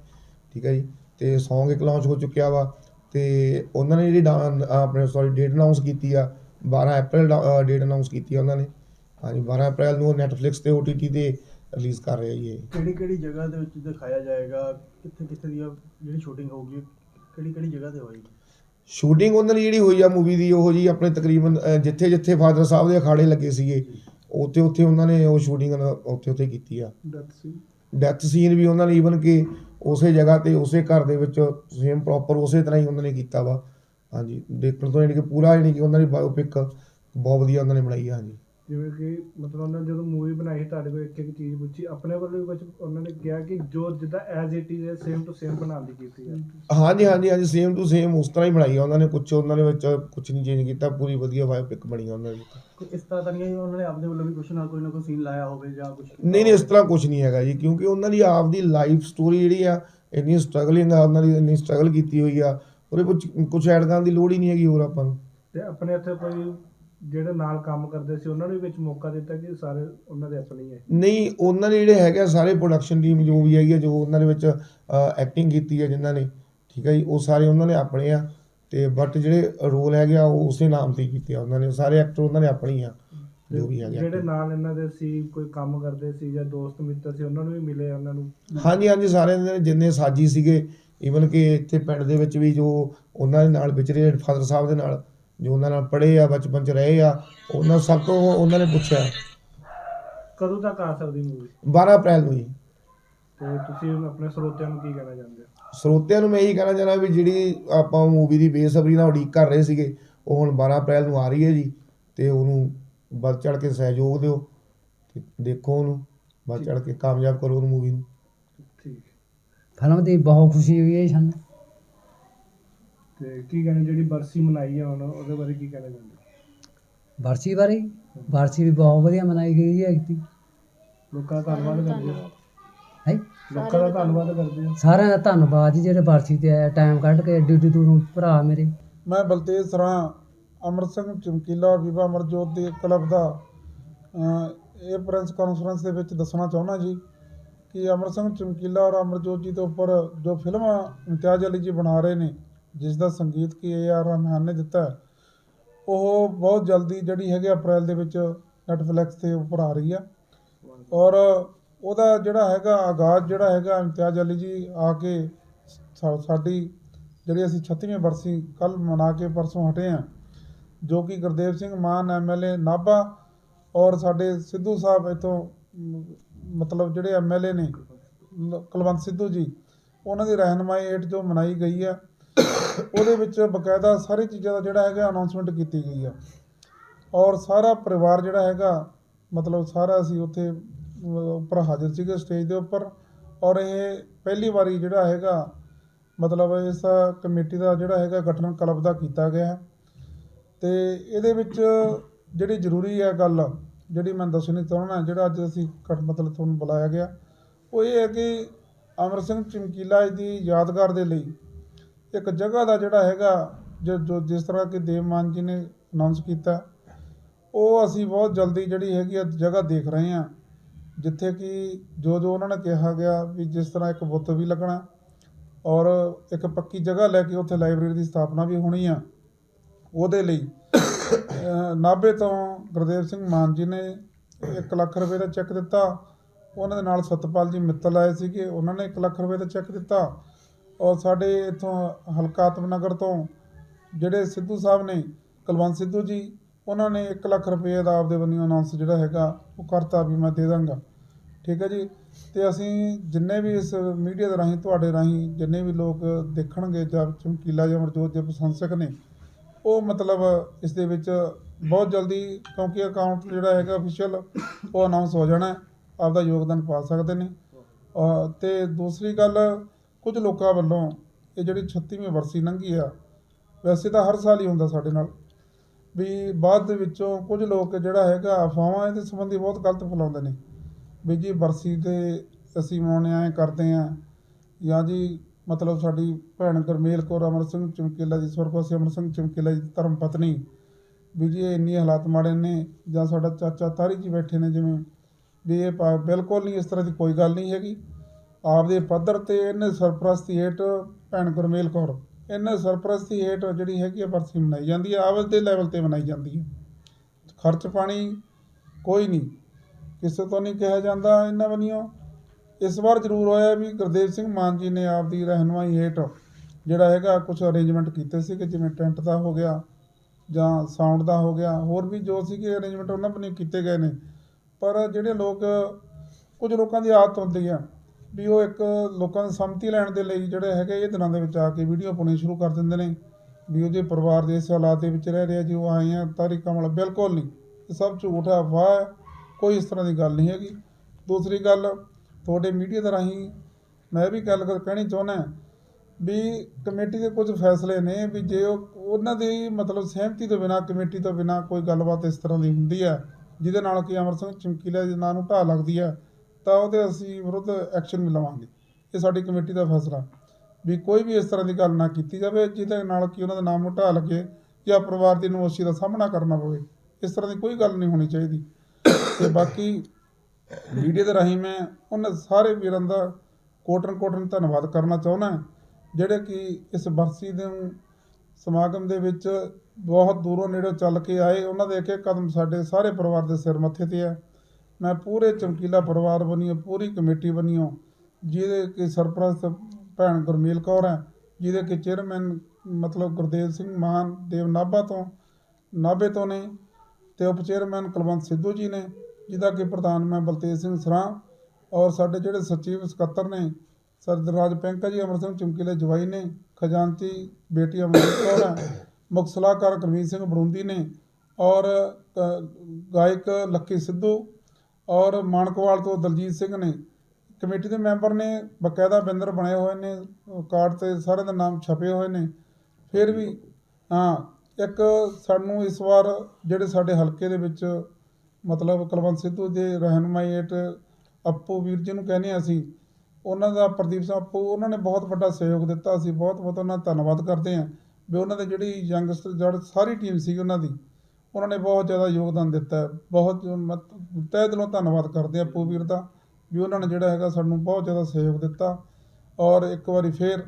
ਠੀਕ ਹੈ ਜੀ? ਤੇ Song ਇੱਕ ਲਾਂਚ ਹੋ ਚੁੱਕਿਆ ਵਾ। ਤੇ ਉਹਨਾਂ ਨੇ ਜਿਹੜੀ ਡਾਂ- ਆਪਣੇ ਸੌਰੀ ਡੇਟ ਅਨਾਉਂਸ ਕੀਤੀ ਆ 12 ਅਪ੍ਰੈਲ ਡੇਟ ਅਨਾਉਂਸ ਕੀਤੀ ਆ ਉਹਨਾਂ ਨੇ। ਹਾਂਜੀ 12 ਅਪ੍ਰੈਲ ਨੂੰ Netflix ਤੇ OTT ਤੇ ਰਿਲੀਜ਼ ਕਰ ਰਹੇ ਜੀ ਇਹ। ਕਿਹੜੀ ਕਿਹੜੀ ਜਗ੍ਹਾ ਦੇ ਵਿੱਚ ਦਿਖਾਇਆ ਜਾਏਗਾ? ਕਿੱਥੇ ਕਿੱਥੇ ਦੀ ਜਿਹੜੀ ਸ਼ੂਟਿੰਗ ਹੋਊਗੀ? ਕਿਹੜੀ ਕਿਹੜੀ ਜਗ੍ਹਾ ਤੇ ਹੋਏਗੀ ਸ਼ੂਟਿੰਗ ਉਹਨਾਂ ਦੀ ਜਿਹੜੀ ਹੋਈ ਆ ਮੂਵੀ ਦੀ ਉਹ ਜੀ ਆਪਣੇ ਤਕਰੀਬਨ ਜਿੱਥੇ ਜਿੱਥੇ ਫਾਦਰ ਸਾਹਿਬ ਦੇ ਅਖਾੜੇ ਲੱਗੇ ਸੀਗੇ ਉੱਥੇ ਉੱਥੇ ਉਹਨਾਂ ਨੇ ਉਹ ਸ਼ੂਟਿੰਗ ਉੱਥੇ ਉੱਥੇ ਕੀਤੀ ਆ। ਡੈਥ ਸੀ ਡੈਥ ਸੀਨ ਵੀ ਉਹਨਾਂ ਨੇ ਈਵਨ ਕਿ ਉਸੇ ਜਗ੍ਹਾ ਤੇ ਉਸੇ ਘਰ ਦੇ ਵਿੱਚ ਸੇਮ ਪ੍ਰੋਪਰ ਉਸੇ ਤਰ੍ਹਾਂ ਹੀ ਉਹਨਾਂ ਨੇ ਕੀਤਾ ਵਾ। ਹਾਂਜੀ ਦੇਖਣ ਤੋਂ ਯਾਨੀ ਕਿ ਪੂਰਾ ਯਾਨੀ ਕਿ ਉਹਨਾਂ ਦੀ ਬਾਇਓਪਿਕ ਬਹੁਤ ਵਧੀਆ ਉਹਨਾਂ ਨੇ ਬਣਾਈ ਆ ਹਾਂਜੀ। ਜਿਵੇਂ ਕਿ ਮਤਲਬ ਉਹਨਾਂ ਨੇ ਜਦੋਂ ਮੂਵੀ ਬਣਾਈ ਸੀ, ਤੁਹਾਡੇ ਕੋਲ ਇੱਕ ਇੱਕ ਚੀਜ਼ ਪੁੱਛੀ ਆਪਣੇ ਵੱਲੋਂ ਵੀ ਕੁਝ ਉਹਨਾਂ ਨੇ ਕਿਹਾ ਕਿ ਜੋ ਜਿੱਦਾਂ as it is same to same ਬਣਾਉਣ ਦੀ ਕੀਤੀ ਹੈ। ਹਾਂਜੀ ਹਾਂਜੀ ਹਾਂਜੀ ਸੇਮ ਟੂ ਸੇਮ ਉਸ ਤਰ੍ਹਾਂ ਹੀ ਬਣਾਈ ਆ ਉਹਨਾਂ ਨੇ ਕੁਝ ਉਹਨਾਂ ਦੇ ਵਿੱਚ ਕੁਝ ਨਹੀਂ ਚੇਂਜ ਕੀਤਾ ਪੂਰੀ ਵਧੀਆ ਬਾਇਓਪਿਕ ਬਣੀ ਆ ਉਹਨਾਂ ਦੀ। ਕੋਈ ਇਸ ਤਰ੍ਹਾਂ ਤਾਂ ਨਹੀਂ ਹੈ ਉਹਨਾਂ ਨੇ ਆਪਦੇ ਵੱਲੋਂ ਵੀ ਕੁਛ ਨਾ ਕੋਈ ਨਾ ਕੋਈ ਸੀਨ ਲਾਇਆ ਹੋਵੇ ਜਾਂ ਕੁਝ ਨਹੀਂ ਨਹੀਂ ਇਸ ਤਰ੍ਹਾਂ ਕੁਝ ਨਹੀਂ ਹੈਗਾ ਜੀ ਕਿਉਂਕਿ ਉਹਨਾਂ ਦੀ ਆਪ ਦੀ ਲਾਈਫ ਸਟੋਰੀ ਜਿਹੜੀ ਆ ਇੰਨੀ ਸਟਰਗਲਿੰਗ ਆ ਉਹਨਾਂ ਦੀ ਇੰਨੀ ਸਟਰਗਲ ਕੀਤੀ ਹੋਈ ਆ ਉਹਦੇ ਕੁਝ ਕੁਝ ਐਡ ਕਰਨ ਦੀ ਲੋੜ ਹੀ ਨਹੀਂ ਹੈਗੀ ਹੋਰ ਆਪਾਂ ਨੂੰ। ਤੇ ਆਪਣੇ ਇੱਥੇ ਕੋਈ ਜਿਹੜੇ ਨਾਲ ਕੰਮ ਕਰਦੇ ਸੀ ਉਹਨਾਂ ਨੂੰ ਵੀ ਵਿੱਚ ਮੌਕਾ ਦਿੱਤਾ ਕਿ ਸਾਰੇ ਉਹਨਾਂ ਦੇ ਆਪਣੇ ਹੀ। ਹੈ ਨਹੀਂ ਉਹਨਾਂ ਦੇ ਜਿਹੜੇ ਹੈਗੇ ਸਾਰੇ ਪ੍ਰੋਡਕਸ਼ਨ ਟੀਮ ਜੋ ਵੀ ਹੈਗੀ ਆ ਜੋ ਉਹਨਾਂ ਦੇ ਵਿੱਚ ਐਕਟਿੰਗ ਕੀਤੀ ਹੈ ਜਿਨ੍ਹਾਂ ਨੇ ਠੀਕ ਹੈ ਜੀ ਉਹ ਸਾਰੇ ਉਹਨਾਂ ਨੇ ਆਪਣੇ ਆ। ਤੇ ਬਟ ਜਿਹੜੇ ਰੋਲ ਹੈਗੇ ਆ ਉਹ ਉਸੇ ਨਾਮ ਤੇ ਕੀਤੇ ਆ ਉਹਨਾਂ ਨੇ ਸਾਰੇ ਐਕਟਰ ਉਹਨਾਂ ਨੇ ਆਪਣੇ ਹੀ ਆ ਜੋ ਵੀ ਹੈਗੇ ਜਿਹੜੇ। ਨਾਲ ਇਹਨਾਂ ਦੇ ਸੀ ਕੋਈ ਕੰਮ ਕਰਦੇ ਸੀ ਜਾਂ ਦੋਸਤ ਮਿੱਤਰ ਸੀ ਉਹਨਾਂ ਨੂੰ ਵੀ ਮਿਲੇ ਉਹਨਾਂ ਨੂੰ। ਹਾਂਜੀ ਹਾਂਜੀ ਸਾਰੇ ਦੇ ਜਿੰਨੇ ਸਾਜੀ ਸੀਗੇ ਈਵਨ ਕਿ ਇੱਥੇ ਪਿੰਡ ਦੇ ਵਿੱਚ ਵੀ ਜੋ ਉਹਨਾਂ ਦੇ ਨਾਲ ਵਿਚਰੇ ਫਾਦਰ ਸਾਹਿਬ ਦੇ ਨਾਲ ਜੋ ਉਹਨਾਂ ਨਾਲ ਪੜ੍ਹੇ ਆ ਬਚਪਨ ਚ ਰਹੇ ਆ ਉਹਨਾਂ ਸਭ ਤੋਂ ਉਹਨਾਂ ਨੇ ਪੁੱਛਿਆ। ਕਦੋਂ ਤੱਕ ਆ ਸਕਦੀ ਮੂਵੀ 12 ਅਪ੍ਰੈਲ ਨੂੰ ਜੀ। ਤੇ ਤੁਸੀਂ ਆਪਣੇ ਸਰੋਤਿਆਂ ਨੂੰ ਕੀ ਕਹਿਣਾ ਚਾਹੁੰਦੇ ਹੋ? ਸਰੋਤਿਆਂ ਨੂੰ ਮੈਂ ਇਹੀ ਕਹਿਣਾ ਚਾਹੁੰਦਾ ਵੀ ਜਿਹੜੀ ਆਪਾਂ ਮੂਵੀ ਦੀ ਬੇਸਬਰੀ ਨਾਲ ਉਡੀਕ ਕਰ ਰਹੇ ਸੀਗੇ ਉਹ ਹੁਣ 12 ਅਪ੍ਰੈਲ ਨੂੰ ਆ ਰਹੀ ਹੈ ਜੀ ਤੇ ਉਹਨੂੰ ਵੱਧ ਚੜ ਕੇ ਸਹਿਯੋਗ ਦਿਓ ਤੇ ਦੇਖੋ ਉਹਨੂੰ ਵੱਧ ਚੜ ਕੇ ਕਾਮਯਾਬ ਕਰੋ ਉਹਨੂੰ ਮੂਵੀ ਨੂੰ। ਠੀਕ। ਫਿਲਮ ਦੀ ਬਹੁਤ ਖੁਸ਼ੀ ਹੋਈ ਹੈ ਸਾਨੂੰ। ਤੇ ਕੀ ਕਹਿਣਾ ਜਿਹੜੀ ਬਰਸੀ ਮਨਾਈ ਹੈ ਹੁਣ ਉਹਦੇ ਬਾਰੇ ਕੀ ਕਹਿਣਾ ਚਾਹੁੰਦੇ ਹੋ? ਬਰਸੀ ਬਾਰੇ? ਬਰਸੀ ਵੀ ਬਹੁਤ ਵਧੀਆ ਮਨਾਈ ਗਈ ਹੈ ਐਕਤੀ ਲੋਕਾਂ ਦਾ ਧੰਨਵਾਦ ਕਰਦੇ ਹੋ ਹੈ? ਲੋਕਾਂ ਦਾ ਧੰਨਵਾਦ ਕਰਦੇ ਹੋ ਸਾਰਿਆਂ ਦਾ ਧੰਨਵਾਦ ਜੀ ਜਿਹੜੇ ਬਰਸੀ ਤੇ ਆਏ ਟਾਈਮ ਕੱਢ ਕੇ ਏਡੀ ਏਡੀ ਦੂਰੋਂ ਭਰਾ ਮੇਰੇ। ਮੈਂ ਬਲਤੇਜ ਸਰਾਂ ਅਮਰ ਸਿੰਘ ਚਮਕੀਲਾ ਬੀਬਾ ਅਮਰਜੋਤ ਦੇ ਕਲੱਬ ਦਾ ਇਹ ਪ੍ਰੈਸ ਕਾਨਫਰੰਸ ਦੇ ਵਿੱਚ ਦੱਸਣਾ ਚਾਹੁੰਦਾ ਜੀ ਕਿ ਅਮਰ ਸਿੰਘ ਚਮਕੀਲਾ ਔਰ ਅਮਰਜੋਤ ਜੀ ਦੇ ਉੱਪਰ ਜੋ ਫਿਲਮ ਇਮਤਿਆਜ਼ ਅਲੀ ਜੀ ਬਣਾ ਰਹੇ ਨੇ ਜਿਸ ਦਾ ਸੰਗੀਤ ਕੀ ਏ ਆਰ ਰਹਿਮਾਨ ਨੇ ਦਿੱਤਾ ਉਹ ਬਹੁਤ ਜਲਦੀ ਜਿਹੜੀ ਹੈਗੀ ਅਪ੍ਰੈਲ ਦੇ ਵਿੱਚ ਨੈਟਫਲਿਕਸ ਤੇ ਉੱਪਰ ਆ ਰਹੀ ਆ। ਔਰ ਉਹਦਾ ਜਿਹੜਾ ਹੈਗਾ ਆਗਾਜ਼ ਜਿਹੜਾ ਹੈਗਾ ਇਮਤਿਆਜ਼ ਅਲੀ ਜੀ ਆ ਕੇ ਸਾਡੀ ਜਿਹੜੀ ਅਸੀਂ 36ਵੀਂ ਬਰਸੀ ਕੱਲ ਮਨਾ ਕੇ ਪਰਸੋਂ ਹਟੇ ਆ ਜੋ ਕਿ ਗੁਰਦੇਵ ਸਿੰਘ ਮਾਨ ਐਮਐਲਏ ਨਾਭਾ ਔਰ ਸਾਡੇ ਸਿੱਧੂ ਸਾਹਿਬ ਇਥੋਂ ਮਤਲਬ ਜਿਹੜੇ ਐਮਐਲਏ ਨੇ, ਕੁਲਵੰਤ ਸਿੱਧੂ ਜੀ, ਉਹਨਾਂ ਦੀ ਰਹਿਨਮਾਈ ਹੇਠ ਜੋ ਮਨਾਈ ਗਈ ਆ ਉਹਦੇ ਵਿੱਚ ਬਕਾਇਦਾ ਸਾਰੀ ਚੀਜ਼ਾਂ ਦਾ ਜਿਹੜਾ ਹੈਗਾ ਅਨਾਉਂਸਮੈਂਟ ਕੀਤੀ ਗਈ ਆ। ਔਰ ਸਾਰਾ ਪਰਿਵਾਰ ਜਿਹੜਾ ਹੈਗਾ, ਮਤਲਬ ਸਾਰਾ ਅਸੀਂ ਉੱਥੇ ਉੱਪਰ ਹਾਜ਼ਰ ਸੀਗੇ ਸਟੇਜ ਦੇ ਉੱਪਰ। ਔਰ ਇਹ ਪਹਿਲੀ ਵਾਰੀ ਜਿਹੜਾ ਹੈਗਾ, ਮਤਲਬ ਇਸ ਕਮੇਟੀ ਦਾ ਜਿਹੜਾ ਹੈਗਾ ਗਠਨ ਕਲੱਬ ਦਾ ਕੀਤਾ ਗਿਆ ਹੈ। ਤੇ ਇਹਦੇ ਵਿੱਚ ਜਿਹੜੀ ਜ਼ਰੂਰੀ ਹੈ ਗੱਲ, ਜਿਹੜੀ ਮੈਂ ਦੱਸਣੀ ਚਾਹੁੰਦਾ, ਜਿਹੜਾ ਅੱਜ ਅਸੀਂ ਘਟ ਮਤਲਬ ਤੁਹਾਨੂੰ ਬੁਲਾਇਆ ਗਿਆ, ਉਹ ਇਹ ਹੈ ਕਿ ਅਮਰ ਸਿੰਘ ਚਮਕੀਲਾ ਜੀ ਦੀ ਯਾਦਗਾਰ ਦੇ ਲਈ ਇੱਕ ਜਗ੍ਹਾ ਦਾ ਜਿਹੜਾ ਹੈਗਾ, ਜੋ ਜੋ ਜਿਸ ਤਰ੍ਹਾਂ ਕਿ ਦੇਵ ਮਾਨ ਜੀ ਨੇ ਅਨਾਉਂਸ ਕੀਤਾ, ਉਹ ਅਸੀਂ ਬਹੁਤ ਜਲਦੀ ਜਿਹੜੀ ਹੈਗੀ ਆ ਜਗ੍ਹਾ ਦੇਖ ਰਹੇ ਹਾਂ। ਜਿੱਥੇ ਕਿ ਜੋ ਜੋ ਉਹਨਾਂ ਨੇ ਕਿਹਾ ਗਿਆ ਵੀ ਜਿਸ ਤਰ੍ਹਾਂ ਇੱਕ ਬੁੱਤ ਵੀ ਲੱਗਣਾ ਔਰ ਇੱਕ ਪੱਕੀ ਜਗ੍ਹਾ ਲੈ ਕੇ ਉੱਥੇ ਲਾਇਬ੍ਰੇਰੀ ਦੀ ਸਥਾਪਨਾ ਵੀ ਹੋਣੀ ਆ। ਉਹਦੇ ਲਈ ਨਾਭੇ ਤੋਂ ਗੁਰਦੇਵ ਸਿੰਘ ਮਾਨ ਜੀ ਨੇ 1 ਲੱਖ ਰੁਪਏ ਦਾ ਚੈੱਕ ਦਿੱਤਾ। ਉਹਨਾਂ ਦੇ ਨਾਲ ਸਤਪਾਲ ਜੀ ਮਿੱਤਲ ਆਏ ਸੀਗੇ, ਉਹਨਾਂ ਨੇ 1 ਲੱਖ ਰੁਪਏ ਦਾ ਚੈੱਕ ਦਿੱਤਾ। ਔਰ ਸਾਡੇ ਇਥੋਂ ਹਲਕਾ ਆਤਮਨਗਰ ਤੋਂ ਜਿਹੜੇ ਸਿੱਧੂ ਸਾਹਿਬ ਨੇ, ਕੁਲਵੰਤ ਸਿੱਧੂ ਜੀ, ਉਹਨਾਂ ਨੇ 1 ਲੱਖ ਰੁਪਏ ਦਾ ਆਪਦੇ ਵੱਲੋਂ ਅਨਾਉਂਸ ਜਿਹੜਾ ਹੈਗਾ, ਉਹ ਕਰਤਾ ਵੀ ਮੈਂ ਦੇ ਦਾਂਗਾ। ਠੀਕ ਹੈ ਜੀ? ਤੇ ਅਸੀਂ ਜਿੰਨੇ ਵੀ ਇਸ ਮੀਡੀਆ ਦੇ ਰਾਹੀਂ, ਤੁਹਾਡੇ ਰਾਹੀਂ ਜਿੰਨੇ ਵੀ ਲੋਕ ਦੇਖਣਗੇ ਜਾਂ ਚਮਕੀਲਾ ਜਾਂ ਅਮਰਜੋਤ ਦੇ ਪ੍ਰਸ਼ੰਸਕ ਨੇ, ਉਹ ਮਤਲਬ ਇਸ ਦੇ ਵਿੱਚ ਬਹੁਤ ਜਲਦੀ, ਕਿਉਂਕਿ ਅਕਾਊਂਟ ਜਿਹੜਾ ਹੈਗਾ ਅਫੀਸ਼ੀਅਲ ਉਹ ਅਨਾਉਂਸ ਹੋ ਜਾਣਾ ਆਪਦਾ ਯੋਗਦਾਨ ਪਾ ਸਕਦੇ ਨੇ। ਅਹ ਤੇ ਦੂਸਰੀ ਗੱਲ ਕੁਝ ਲੋਕਾਂ ਵੱਲੋਂ ਇਹ ਜਿਹੜੀ 36ਵੀਂ ਵਰਸੀ ਲੰਘੀ ਆ, ਵੈਸੇ ਤਾਂ ਹਰ ਸਾਲ ਹੀ ਹੁੰਦਾ ਸਾਡੇ ਨਾਲ, ਵੀ ਬਾਅਦ ਦੇ ਵਿੱਚੋਂ ਕੁਝ ਲੋਕ ਜਿਹੜਾ ਹੈਗਾ ਅਫਵਾਹਾਂ ਇਹਦੇ ਸੰਬੰਧੀ ਬਹੁਤ ਗਲਤ ਫੈਲਾਉਂਦੇ ਨੇ, ਵੀ ਜੀ ਬਰਸੀ ਤੇ ਅਸੀਂ ਮਨਾਉਣੇ ਆਏ ਕਰਦੇ ਆ, ਜਾਂ ਜੀ ਮਤਲਬ ਸਾਡੀ ਭੈਣ ਗਰਮੇਲ ਕੌਰ ਅਮਰ ਸਿੰਘ ਚਮਕੀਲਾ ਜੀ ਸਵਰਗਵਾਸੀ ਅਮਰ ਸਿੰਘ ਚਮਕੀਲਾ ਜੀ ਦੀ ਧਰਮ ਪਤਨੀ, ਵੀ ਜੀ ਇਹ ਇੰਨੀ ਹਾਲਾਤ ਮਾੜੇ ਨੇ, ਜਾਂ ਸਾਡਾ ਚਾਚਾ ਤਾਰੀ ਜੀ ਬੈਠੇ ਨੇ ਜਿਵੇਂ, ਵੀ ਇਹ ਪਾ- ਬਿਲਕੁਲ ਨਹੀਂ ਇਸ ਤਰ੍ਹਾਂ ਦੀ ਕੋਈ ਗੱਲ ਨਹੀਂ ਹੈਗੀ। ਆਪਦੇ ਪੱਧਰ ਤੇ ਇਹਨੇ ਸਰਪ੍ਰਸਤੀ ਹੇਠ ਭੈਣ ਗੁਰਮੇਲ ਕੌਰ, ਇਹਨੇ ਸਰਪ੍ਰਸਤੀ ਹੇਠ ਜਿਹੜੀ ਹੈਗੀ ਆ ਬਰਸੀ ਮਨਾਈ ਜਾਂਦੀ ਹੈ ਦੇ ਲੈਵਲ ਤੇ ਮਨਾਈ ਜਾਂਦੀ ਹੈ ਖਰਚ ਪਾਣੀ ਕੋਈ ਨਹੀਂ, ਕਿਸੇ ਤੋਂ ਨਹੀਂ ਕਿਹਾ ਜਾਂਦਾ ਇਹਨਾਂ ਵੱਲੋਂ। ਇਸ ਵਾਰ ਜ਼ਰੂਰ ਹੋਇਆ ਵੀ ਗੁਰਦੇਵ ਸਿੰਘ ਮਾਨ ਜੀ ਨੇ ਆਪਦੀ ਰਹਿਨੁਮਾਈ ਹੇਠ ਜਿਹੜਾ ਹੈਗਾ ਕੁਝ ਅਰੇਂਜਮੈਂਟ ਕੀਤੇ ਸੀ ਕਿ ਜਿਵੇਂ ਟੈਂਟ ਦਾ ਹੋ ਗਿਆ ਜਾਂ ਸਾਊਂਡ ਦਾ ਹੋ ਗਿਆ, ਹੋਰ ਵੀ ਜੋ ਸੀਗੇ ਅਰੇਂਜਮੈਂਟ ਉਹਨਾਂ ਵੱਲੋਂ ਕੀਤੇ ਗਏ ਨੇ। ਪਰ ਜਿਹੜੇ ਲੋਕ, ਕੁਝ ਲੋਕਾਂ ਦੀ ਆਦਤ ਹੁੰਦੀ ਆ ਵੀ ਉਹ ਇੱਕ ਲੋਕਾਂ ਦੀ ਸੰਮਤੀ ਲੈਣ ਦੇ ਲਈ ਜਿਹੜੇ ਹੈਗੇ ਇਹ ਦਿਨਾਂ ਦੇ ਵਿੱਚ ਆ ਕੇ ਵੀਡੀਓ ਪਾਉਣੀ ਸ਼ੁਰੂ ਕਰ ਦਿੰਦੇ ਨੇ ਵੀ ਉਹਦੇ ਪਰਿਵਾਰ ਦੇ ਇਸ ਹਾਲਾਤ ਦੇ ਵਿੱਚ ਰਹਿ ਰਿਹਾ ਜੀ, ਉਹ ਆਏ ਆ ਤਾਰੀਕਾਂ ਕਮਲ ਬਿਲਕੁਲ ਨਹੀਂ। ਇਹ ਸਭ ਝੂਠ ਹੈ ਅਫਵਾਹ ਹੈ ਕੋਈ ਇਸ ਤਰ੍ਹਾਂ ਦੀ ਗੱਲ ਨਹੀਂ ਹੈਗੀ। ਦੂਸਰੀ ਗੱਲ, ਤੁਹਾਡੇ ਮੀਡੀਆ ਦੇ ਰਾਹੀਂ ਮੈਂ ਵੀ ਗੱਲ ਕਰ- ਕਹਿਣੀ ਚਾਹੁੰਦਾ ਵੀ ਕਮੇਟੀ ਦੇ ਕੁਝ ਫੈਸਲੇ ਨੇ ਵੀ ਜੇ ਉਹ ਉਹਨਾਂ ਦੀ ਮਤਲਬ ਸਹਿਮਤੀ ਤੋਂ ਬਿਨਾ, ਕਮੇਟੀ ਤੋਂ ਬਿਨਾ ਕੋਈ ਗੱਲਬਾਤ ਇਸ ਤਰ੍ਹਾਂ ਦੀ ਹੁੰਦੀ ਹੈ ਜਿਹਦੇ ਨਾਲ ਕਿ ਅਮਰ ਸਿੰਘ ਚਮਕੀਲਾ ਦੇ ਨਾਂ ਨੂੰ ਢਾਹ ਲੱਗਦੀ ਹੈ ਤਾਂ ਉਹਦੇ ਅਸੀਂ ਵਿਰੁੱਧ ਐਕਸ਼ਨ ਵੀ ਲਵਾਂਗੇ। ਇਹ ਸਾਡੀ ਕਮੇਟੀ ਦਾ ਫੈਸਲਾ। ਵੀ ਕੋਈ ਵੀ ਇਸ ਤਰ੍ਹਾਂ ਦੀ ਗੱਲ ਨਾ ਕੀਤੀ ਜਾਵੇ, ਜਿਹਦੇ ਨਾਲ ਕਿ ਉਹਨਾਂ ਦਾ ਨਾਮ ਨੂੰ ਢਾਹ ਜਾਂ ਪਰਿਵਾਰ ਦੀ ਨਮੋਸ਼ੀ ਦਾ ਸਾਹਮਣਾ ਕਰਨਾ ਪਵੇ। ਇਸ ਤਰ੍ਹਾਂ ਦੀ ਕੋਈ ਗੱਲ ਨਹੀਂ ਹੋਣੀ ਚਾਹੀਦੀ। ਤੇ ਬਾਕੀ ਮੀਡੀਆ ਦੇ ਰਾਹੀਂ ਮੈਂ ਉਹਨਾਂ ਸਾਰੇ ਵੀਰਾਂ ਦਾ ਕੋਟਨ ਕੋਟਨ ਧੰਨਵਾਦ ਕਰਨਾ ਚਾਹੁੰਦਾ ਜਿਹੜੇ ਕਿ ਇਸ ਬਰਸੀ ਦੇ ਸਮਾਗਮ ਦੇ ਵਿੱਚ ਬਹੁਤ ਦੂਰੋਂ ਨੇੜੇ ਚੱਲ ਕੇ ਆਏ। ਉਹਨਾਂ ਦੇ ਇੱਕ ਇੱਕ ਕਦਮ ਸਾਡੇ ਸਾਰੇ ਪਰਿਵਾਰ ਦੇ ਸਿਰ ਮੱਥੇ ਤੇ ਹੈ ਮੈਂ ਪੂਰੇ ਚਮਕੀਲਾ ਪਰਿਵਾਰ ਬਣੀਓ, ਪੂਰੀ ਕਮੇਟੀ ਬਣੀਓ, ਜਿਹਦੇ ਕਿ ਸਰਪ੍ਰਸਤ ਭੈਣ ਗੁਰਮੇਲ ਕੌਰ ਹੈ, ਜਿਹਦੇ ਕਿ ਚੇਅਰਮੈਨ ਮਤਲਬ ਗੁਰਦੇਵ ਸਿੰਘ ਮਾਨ, ਦੇਵ ਨਾਭਾ ਤੋਂ, ਨਾਭੇ ਤੋਂ ਨੇ, ਤੇ ਉਪ ਚੇਅਰਮੈਨ ਕੁਲਵੰਤ ਸਿੱਧੂ ਜੀ ਨੇ, ਜਿਹਦਾ ਕਿ ਪ੍ਰਧਾਨ ਮੈਂ ਬਲਤੇਜ ਸਿੰਘ ਸਰਾਂ, ਔਰ ਸਾਡੇ ਜਿਹੜੇ ਸਚਿਵ ਸਕੱਤਰ ਨੇ ਸਰਦਰਾਜ ਪੈਂਕਾ ਜੀ ਅਮਰ ਸਿੰਘ ਚਮਕੀਲੇ ਜਵਾਈ ਨੇ, ਖਜ਼ਾਨਚੀ ਬੇਟੀ ਅਮਰਜੀਤ ਕੌਰ ਹੈ, ਮੁੱਖ ਸਲਾਹਕਾਰ ਕਰਮੀਤ ਸਿੰਘ ਬਰੂੰਦੀ ਨੇ, ਔਰ ਗਾਇਕ ਲੱਕੀ ਸਿੱਧੂ ਔਰ ਮਾਨਕਵਾਲ ਤੋਂ ਦਲਜੀਤ ਸਿੰਘ ਨੇ ਕਮੇਟੀ ਦੇ ਮੈਂਬਰ ਨੇ, ਬਕਾਇਦਾ ਬਿੰਦਰ ਬਣੇ ਹੋਏ ਨੇ ਕਾਰਡ ਤੇ ਸਾਰਿਆਂ ਦੇ ਨਾਮ ਛਪੇ ਹੋਏ ਨੇ। ਫਿਰ ਵੀ, ਹਾਂ, ਇੱਕ ਸਾਨੂੰ ਇਸ ਵਾਰ ਜਿਹੜੇ ਸਾਡੇ ਹਲਕੇ ਦੇ ਵਿੱਚ ਮਤਲਬ ਕੁਲਵੰਤ ਸਿੱਧੂ ਦੇ ਰਹਿਨੁਮਾਈ ਹੇਠ ਅੱਪੂ ਵੀਰ ਜੀ ਨੂੰ ਕਹਿੰਦੇ ਹਾਂ ਅਸੀਂ, ਉਹਨਾਂ ਦਾ ਪ੍ਰਦੀਪ ਸਿੰਘ ਅੱਪੂ, ਉਹਨਾਂ ਨੇ ਬਹੁਤ ਵੱਡਾ ਸਹਿਯੋਗ ਦਿੱਤਾ। ਅਸੀਂ ਬਹੁਤ ਬਹੁਤ ਉਹਨਾਂ ਦਾ ਧੰਨਵਾਦ ਕਰਦੇ ਹਾਂ ਵੀ ਉਹਨਾਂ ਦੇ ਜਿਹੜੀ ਯੰਗਸਟਰ ਜੜ ਸਾਰੀ ਟੀਮ ਸੀ ਉਹਨਾਂ ਦੀ। ਉਹਨਾਂ ਨੇ ਬਹੁਤ ਜ਼ਿਆਦਾ ਯੋਗਦਾਨ ਦਿੱਤਾ ਬਹੁਤ ਮਤ- ਤਹਿ ਦਿਲੋਂ ਧੰਨਵਾਦ ਕਰਦੇ ਹਾਂ ਅੱਪੂ ਵੀਰ ਦਾ, ਵੀ ਉਹਨਾਂ ਨੇ ਜਿਹੜਾ ਹੈਗਾ ਸਾਨੂੰ ਬਹੁਤ ਜ਼ਿਆਦਾ ਸਹਿਯੋਗ ਦਿੱਤਾ। ਔਰ ਇੱਕ ਵਾਰੀ ਫੇਰ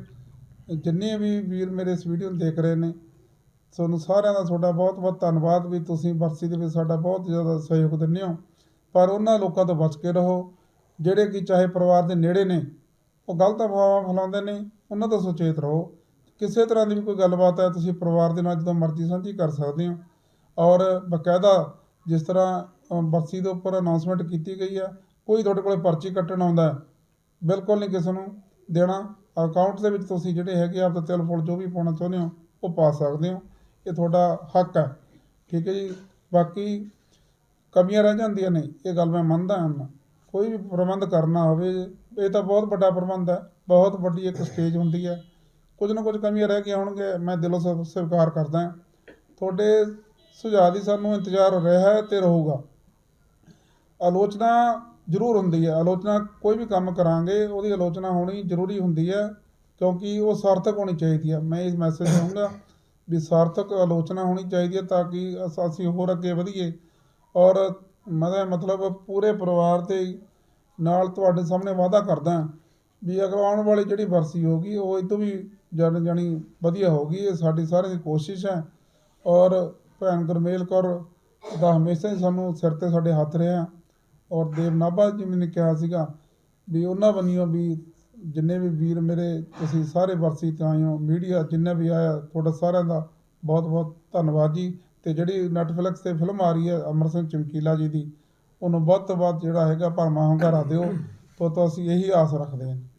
ਜਿੰਨੇ ਵੀ ਵੀਰ ਮੇਰੇ ਇਸ ਵੀਡੀਓ ਨੂੰ ਦੇਖ ਰਹੇ ਨੇ, ਤੁਹਾਨੂੰ ਸਾਰਿਆਂ ਦਾ ਤੁਹਾਡਾ ਬਹੁਤ ਬਹੁਤ ਧੰਨਵਾਦ ਵੀ ਤੁਸੀਂ ਬਰਸੀ ਦੇ ਵਿੱਚ ਸਾਡਾ ਬਹੁਤ ਜ਼ਿਆਦਾ ਸਹਿਯੋਗ ਦਿੰਦੇ ਹੋ। ਪਰ ਉਹਨਾਂ ਲੋਕਾਂ ਤੋਂ ਬਚ ਕੇ ਰਹੋ, ਜਿਹੜੇ ਕਿ ਚਾਹੇ ਪਰਿਵਾਰ ਦੇ ਨੇੜੇ ਨੇ, ਉਹ ਗਲਤ ਅਫਵਾਹਾਂ ਫੈਲਾਉਂਦੇ ਨੇ, ਉਹਨਾਂ ਤੋਂ ਸੁਚੇਤ ਰਹੋ। ਕਿਸੇ ਤਰ੍ਹਾਂ ਦੀ ਵੀ ਕੋਈ ਗੱਲਬਾਤ ਹੈ, ਤੁਸੀਂ ਪਰਿਵਾਰ ਦੇ ਨਾਲ ਜਦੋਂ ਮਰਜ਼ੀ ਸਾਂਝੀ ਕਰ ਸਕਦੇ ਹੋ। ਔਰ ਬਕਾਇਦਾ ਜਿਸ ਤਰ੍ਹਾਂ ਬਰਸੀ ਦੇ ਉੱਪਰ ਅਨਾਉਂਸਮੈਂਟ ਕੀਤੀ ਗਈ ਹੈ ਕੋਈ ਤੁਹਾਡੇ ਕੋਲੇ ਪਰਚੀ ਕੱਟਣ ਆਉਂਦਾ ਬਿਲਕੁਲ ਨਹੀਂ ਕਿਸੇ ਨੂੰ ਦੇਣਾ। ਅਕਾਊਂਟ ਦੇ ਵਿੱਚ ਤੁਸੀਂ ਜਿਹੜੇ ਹੈਗੇ ਆਪਦਾ ਤਿਲ ਫੁੱਲ ਜੋ ਵੀ ਪਾਉਣਾ ਚਾਹੁੰਦੇ ਹੋ, ਉਹ ਪਾ ਸਕਦੇ ਹੋ। ਇਹ ਤੁਹਾਡਾ ਹੱਕ ਹੈ। ਠੀਕ ਹੈ ਜੀ। ਬਾਕੀ ਕਮੀਆਂ ਰਹਿ ਜਾਂਦੀਆਂ ਨੇ, ਇਹ ਗੱਲ ਮੈਂ ਮੰਨਦਾ ਹਾਂ ਕੋਈ ਵੀ ਪ੍ਰਬੰਧ ਕਰਨਾ ਹੋਵੇ, ਇਹ ਤਾਂ ਬਹੁਤ ਵੱਡਾ ਪ੍ਰਬੰਧ ਹੈ। ਬਹੁਤ ਵੱਡੀ ਇੱਕ ਸਟੇਜ ਹੁੰਦੀ ਹੈ। ਕੁਝ ਨਾ ਕੁਝ ਕਮੀਆਂ ਰਹਿ ਗਈਆਂ ਹੋਣਗੇ ਮੈਂ ਦਿਲੋਂ ਸਵ- ਸਵੀਕਾਰ ਕਰਦਾ ਹਾਂ। ਤੁਹਾਡੇ ਸੁਝਾਅ ਦੀ ਸਾਨੂੰ ਇੰਤਜ਼ਾਰ ਰਿਹਾ ਹੈ ਤੇ ਰਹੂਗਾ। ਆਲੋਚਨਾ ਜ਼ਰੂਰ ਹੁੰਦੀ ਹੈ। ਆਲੋਚਨਾ ਕੋਈ ਵੀ ਕੰਮ ਕਰਾਂਗੇ, ਉਹਦੀ ਆਲੋਚਨਾ ਹੋਣੀ ਜ਼ਰੂਰੀ ਹੁੰਦੀ ਹੈ ਕਿਉਂਕਿ ਉਹ ਸਾਰਥਕ ਹੋਣੀ ਚਾਹੀਦੀ ਹੈ। ਮੈਂ ਇਸ ਮੈਸੇਜ ਦਊਂਗਾ ਵੀ ਸਾਰਥਕ ਆਲੋਚਨਾ ਹੋਣੀ ਚਾਹੀਦੀ ਹੈ ਤਾਂ ਕਿ ਅਸੀਂ ਹੋਰ ਅੱਗੇ ਵਧੀਏ। ਔਰ ਮੈਂ ਮਤਲਬ ਪੂਰੇ ਪਰਿਵਾਰ ਦੇ ਨਾਲ ਤੁਹਾਡੇ ਸਾਹਮਣੇ ਵਾਅਦਾ ਕਰਦਾ ਵੀ ਅਗਰ ਆਉਣ ਵਾਲੀ ਜਿਹੜੀ ਵਰਸੀ ਹੋਗੀ ਉਹ ਇਹ ਵੀ ਜਨ ਜਾਣੀ ਵਧੀਆ ਹੋਗੀ ਇਹ ਸਾਡੀ ਸਾਰਿਆਂ ਦੀ ਕੋਸ਼ਿਸ਼ ਹੈ। ਔਰ ਭੈਣ ਗੁਰਮੇਲ ਕੌਰ ਦਾ ਹਮੇਸ਼ਾ ਹੀ ਸਾਨੂੰ ਸਿਰ ਤੇ ਸਾਡੇ ਹੱਥ ਰਿਹਾ ਔਰ ਦੇਵਨਾਭਾ ਜੀ ਨੇ ਕਿਹਾ ਸੀਗਾ ਵੀ ਉਹਨਾਂ ਬੰਨਿਓ ਵੀ ਜਿੰਨੇ ਵੀ ਵੀਰ ਮੇਰੇ, ਤੁਸੀਂ ਸਾਰੇ ਵਰਸੀ ਤੇ ਆਏ ਹੋ, ਮੀਡੀਆ ਜਿੰਨਾ ਵੀ ਆਇਆ ਤੁਹਾਡਾ ਸਾਰਿਆਂ ਦਾ ਬਹੁਤ ਬਹੁਤ ਧੰਨਵਾਦ ਜੀ। ਤੇ ਜਿਹੜੀ ਨੈਟਫਲਿਕਸ ਤੇ ਫਿਲਮ ਆ ਰਹੀ ਹੈ ਅਮਰ ਸਿੰਘ ਚਮਕੀਲਾ ਜੀ ਦੀ, ਉਹਨੂੰ ਵੱਧ ਤੋਂ ਵੱਧ ਜਿਹੜਾ ਹੈਗਾ ਭਰਮਾ ਹੁੰਗਾਰਾ ਦਿਓ, ਤੋਂ ਤੋਂ ਅਸੀਂ ਇਹੀ ਆਸ ਰੱਖਦੇ ਹਾਂ।